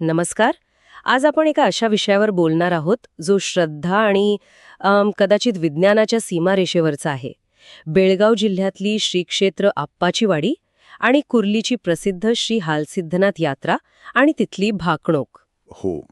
नमस्कार. आज आपण एका अशा विषयावर बोलणार आहोत जो श्रद्धा आणि कदाचित विज्ञानाच्या सीमारेषेवरचा आहे. बेळगाव जिल्ह्यातली श्री क्षेत्र आप्पाची वाडी आणि कुर्लीची प्रसिद्ध श्री हालसिद्धनाथ यात्रा आणि तिथली भाकणूक. हो.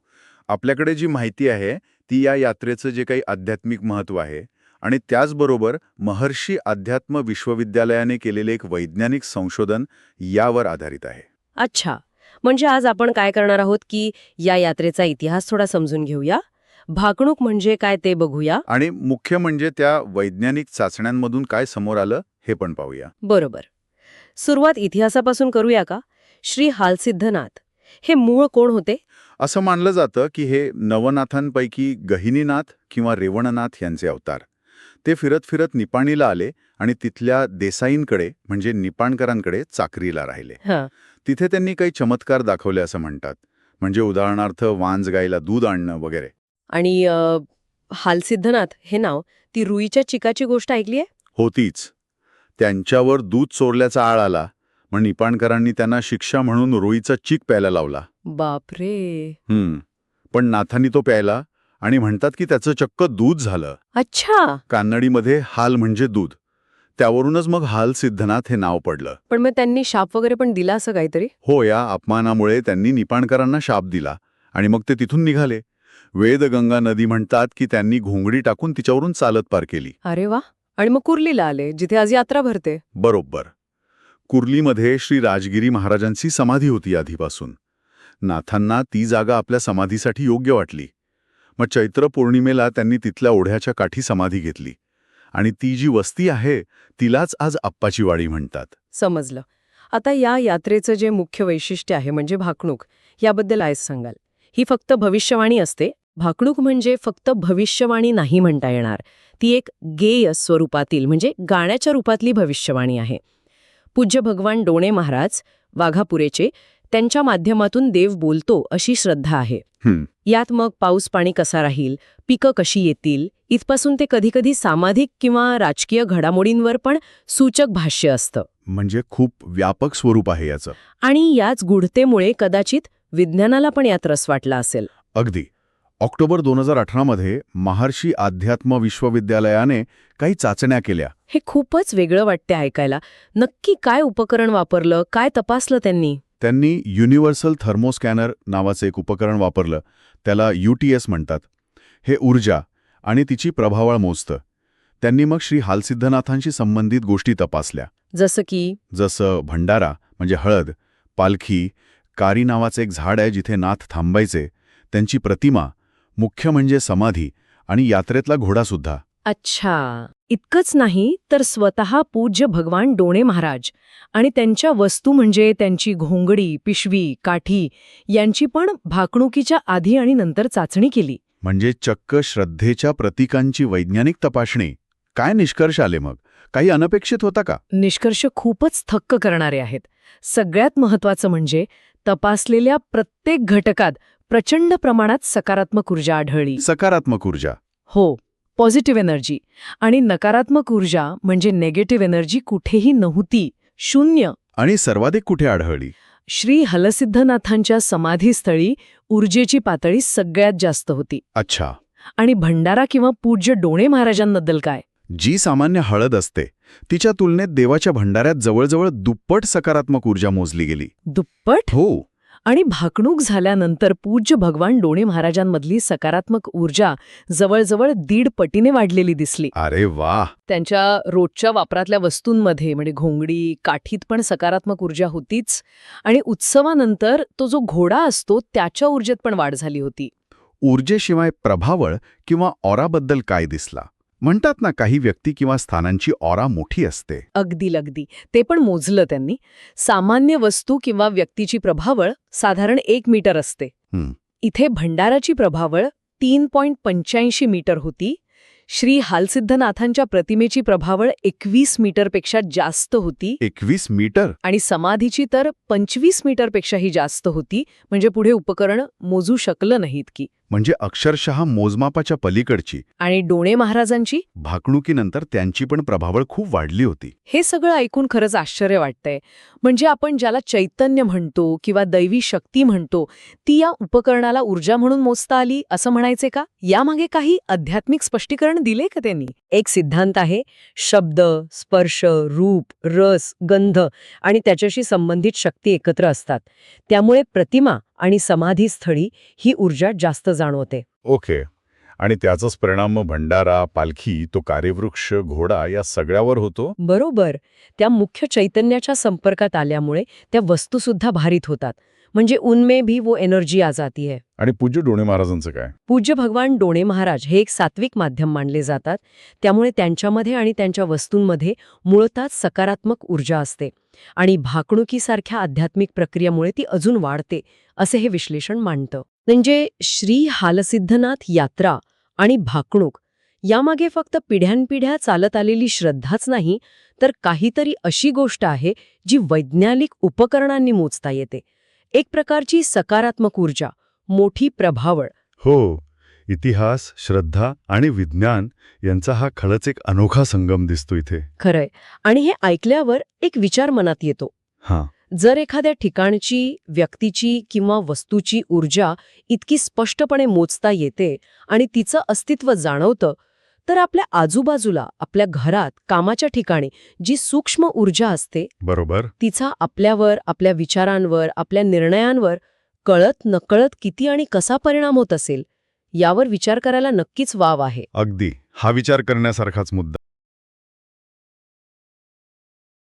आपल्याकडे जी माहिती आहे ती या यात्रेचं जे काही आध्यात्मिक महत्त्व आहे आणि त्याचबरोबर महर्षी अध्यात्म विश्वविद्यालयाने केलेले एक वैज्ञानिक संशोधन यावर आधारित आहे. अच्छा. म्हणजे आज आपण काय करणार आहोत की या यात्रेचा इतिहास थोडा समजून घेऊया. भाकणूक म्हणजे काय ते बघूया. आणि मुख्य म्हणजे त्या वैज्ञानिक चाचण्यांमधून काय समोर आलं हे पण पाहूया. बरोबर. सुरुवात इतिहासापासून करूया का? श्री हालसिद्धनाथ. हे मूळ कोण होते? असं मानलं जातं की हे नवनाथांपैकी गहिनीनाथ किंवा रेवणनाथ यांचे अवतार. ते फिरत फिरत निपाणीला आले आणि तिथल्या देसाईंकडे म्हणजे निपाणकरांकडे चाकरीला राहिले. तिथे त्यांनी काही चमत्कार दाखवले असं म्हणतात. म्हणजे उदाहरणार्थ वांज गाईला दूध आणणं वगैरे. आणि हालसिद्धनाथ हे नाव ती रुईच्या चिकाची गोष्ट ऐकली आहे? होतीच त्यांच्यावर दूध चोरल्याचा आळ आला. मग निपाणकरांनी त्यांना शिक्षा म्हणून रोईचा चीक प्यायला लावला. बापरे! हम्म पण नाथांनी तो प्यायला आणि म्हणतात की त्याचं चक्क दूध झालं. अच्छा. कानडीमध्ये हाल म्हणजे दूध. त्यावरूनच मग हाल सिद्धनाथ हे नाव पडलं. पण मग त्यांनी शाप वगैरे पण दिला असं काहीतरी? हो या अपमानामुळे त्यांनी निपाणकरांना शाप दिला आणि मग ते तिथून निघाले. वेदगंगा नदी म्हणतात की त्यांनी घोंगडी टाकून तिच्यावरून चालत पार केली. अरे वा. आणि मग कुर्लीला आले जिथे आज यात्रा भरते. बरोबर. कुर्लीमध्ये श्री राजगिरी महाराजांची समाधी होती आधीपासून. नाथांना ती जागा आपल्या समाधीसाठी योग्य वाटली. मग चैत्र पौर्णिमेला त्यांनी तिथल्या ओढ्याच्या काठी समाधी घेतली. आणि ती जी वस्ती आहे तिलाच आज आप्पाची वाडी म्हणतात. समजलं. आता या यात्रेचं जे मुख्य वैशिष्ट्य आहे म्हणजे भाकणूक याबद्दल आयच सांगाल. ही फक्त भविष्यवाणी असते. भाकणूक म्हणजे फक्त भविष्यवाणी नाही म्हणता येणार. ती एक गेय स्वरूपातील म्हणजे गाण्याच्या रूपातली भविष्यवाणी आहे. पूज्य भगवान डोणे महाराज वाघापुरेचे त्यांच्या माध्यमातून देव बोलतो अशी श्रद्धा आहे. हं, यात मग पाऊस पाणी कसा राहील पिकं कशी येतील इथपासून ते कधीकधी सामाजिक किंवा राजकीय घडामोडींवर पण सूचक भाष्य असतं. म्हणजे खूप व्यापक स्वरूप आहे याचं. आणि याच गूढतेमुळे कदाचित विज्ञानाला पण यात रस वाटला असेल. अगदी. ऑक्टोबर दोन हजार अठरामध्ये महर्षी अध्यात्म विश्वविद्यालयाने काही चाचण्या केल्या. हे खूपच वेगळं वाटते ऐकायला. नक्की काय उपकरण वापरलं काय तपासलं त्यांनी? त्यांनी युनिव्हर्सल थर्मोस्कॅनर नावाचं एक उपकरण वापरलं त्याला यूटीएस म्हणतात. हे ऊर्जा आणि तिची प्रभावळ मोजतं. त्यांनी मग श्री हालसिद्धनाथांशी संबंधित गोष्टी तपासल्या. जसं की? जसं भंडारा म्हणजे हळद पालखी कारी नावाचं एक झाड आहे जिथे नाथ थांबायचे त्यांची प्रतिमा मुख्य म्हणजे समाधी आणि यात्रेतला घोडासुद्धा अच्छा. इतकंच नाही तर स्वतः पूज्य भगवान डोणे महाराज. आणि त्यांच्या वस्तू म्हणजे त्यांची घोंगडी पिशवी काठी यांची पण भाकणुकीच्या आधी आणि नंतर चाचणी केली. म्हणजे चक्क श्रद्धेच्या प्रतीकांची वैज्ञानिक तपासणी. काय निष्कर्ष आले मग? काही अनपेक्षित होता का? निष्कर्ष खूपच थक्क करणारे आहेत. सगळ्यात महत्वाचं म्हणजे तपासलेल्या प्रत्येक घटकात प्रचंड प्रमाणात सकारात्मक ऊर्जा आढळली. सकारात्मक ऊर्जा. हो. Positive energy. आणि नकारात्मक ऊर्जा म्हणजे नेगेटिव्ह एनर्जी कुठेही नव्हती. शून्य. आणि सर्वाधिक कुठे आढळली? श्री हलसिद्धनाथांच्या समाधीस्थळी ऊर्जेची पातळी सगळ्यात जास्त होती. अच्छा. आणि भंडारा किंवा पूज्य डोणे महाराजांबद्दल काय? जी सामान्य हळद असते तिच्या तुलनेत देवाच्या भंडाऱ्यात जवळजवळ दुप्पट सकारात्मक ऊर्जा मोजली गेली. दुप्पट? हो. आणि भाकणूक झाल्यानंतर पूज्य भगवान डोणे महाराजांमधली सकारात्मक ऊर्जा जवळजवळ दीड पटीने वाढलेली दिसली. अरे वा त्यांच्या रोजच्या वापरातल्या वस्तूंमध्ये म्हणजे घोंगडी काठीत पण सकारात्मक ऊर्जा होतीच आणि उत्सवानंतर तो जो घोडा असतो त्याच्या ऊर्जेत पण वाढ झाली होती. ऊर्जेशिवाय प्रभावळ किंवा ऑराबद्दल काय दिसला? म्हणतात ना काही व्यक्ती किंवा स्थानांची ऑरा मोठी असते. अगदी लगदी ते पण मोजलं त्यांनी. सामान्य वस्तू किंवा व्यक्तीची प्रभावळ साधारण एक मीटर असते. इथे भंडाराची प्रभावळ तीन पॉइंट पंच्याऐंशी मीटर होती. श्री हालसिद्धनाथांच्या प्रतिमेची प्रभावळ एकवीस मीटरपेक्षा जास्त होती. एकवीस मीटर? आणि समाधीची तर पंचवीस मीटरपेक्षाही जास्त होती. म्हणजे पुढे उपकरण मोजू शकलं नाही इतकी. म्हणजे अक्षरशः मोजमापाच्या पलीकडची. आणि डोणे महाराजांची? भाकणुकीनंतर त्यांची पण प्रभावळ खूप वाढली होती. हे सगळं ऐकून खरंच आश्चर्य वाटतंय. म्हणजे आपण ज्याला चैतन्य म्हणतो किंवा दैवी शक्ती म्हणतो ती या उपकरणाला ऊर्जा म्हणून मोजता आली असं म्हणायचे का? यामागे काही आध्यात्मिक स्पष्टीकरण दिले का त्यांनी? एक सिद्धांत आहे शब्द स्पर्श रूप रस गंध आणि त्याच्याशी संबंधित शक्ती एकत्र असतात. त्यामुळे प्रतिमा आणि समाधीस्थळी ही ऊर्जा जास्त जाणवते. ओके. आणि त्याचाच परिणाम मग भंडारा पालखी तो कार्यवृक्ष घोडा या सगळ्यावर होतो? बरोबर. त्या मुख्य चैतन्याच्या संपर्कात आल्यामुळे त्या वस्तूसुद्धा भारित होतात. म्हणजे उनमे भी वो एनर्जी आ जाती है. आणि पूज्य डोणे महाराजांचं काय? पूज्य भगवान डोणे महाराज हे एक सात्विक माध्यम मानले जातात. त्यामुळे त्यांच्यामध्ये आणि त्यांच्या वस्तूंमध्ये मुळताच सकारात्मक ऊर्जा असते. आणि भाकणुकीसारख्या आध्यात्मिक प्रक्रियेमुळे ती अजून वाढते असे हे विश्लेषण मांडतं. म्हणजे श्री हालसिद्धनाथ यात्रा आणि भाकणूक यामागे फक्त पिढ्यानपिढ्या चालत आलेली श्रद्धाच नाही तर काहीतरी अशी गोष्ट आहे जी वैज्ञानिक उपकरणांनी मोजता येते. एक प्रकारची सकारात्मक ऊर्जा मोठी प्रभावळ. हो. इतिहास श्रद्धा आणि विज्ञान यांचा हा खरंच एक अनोखा संगम दिसतो इथे. खरंय. आणि हे ऐकल्यावर एक विचार मनात येतो. हां. जर एखाद्या ठिकाणची व्यक्तीची किंवा वस्तूची ऊर्जा इतकी स्पष्टपणे मोजता येते आणि तिचं अस्तित्व जाणवतं तर आपल्या आजूबाजूला आपल्या घरात कामाच्या ठिकाणी जी सूक्ष्म ऊर्जा असते बरोबर. तिचा आपल्यावर आपल्या विचारांवर आपल्या निर्णयांवर कळत नकळत किती आणि कसा परिणाम होत असेल यावर विचार करायला नक्कीच वाव आहे. अगदी. हा विचार करण्यासारखाच मुद्दा.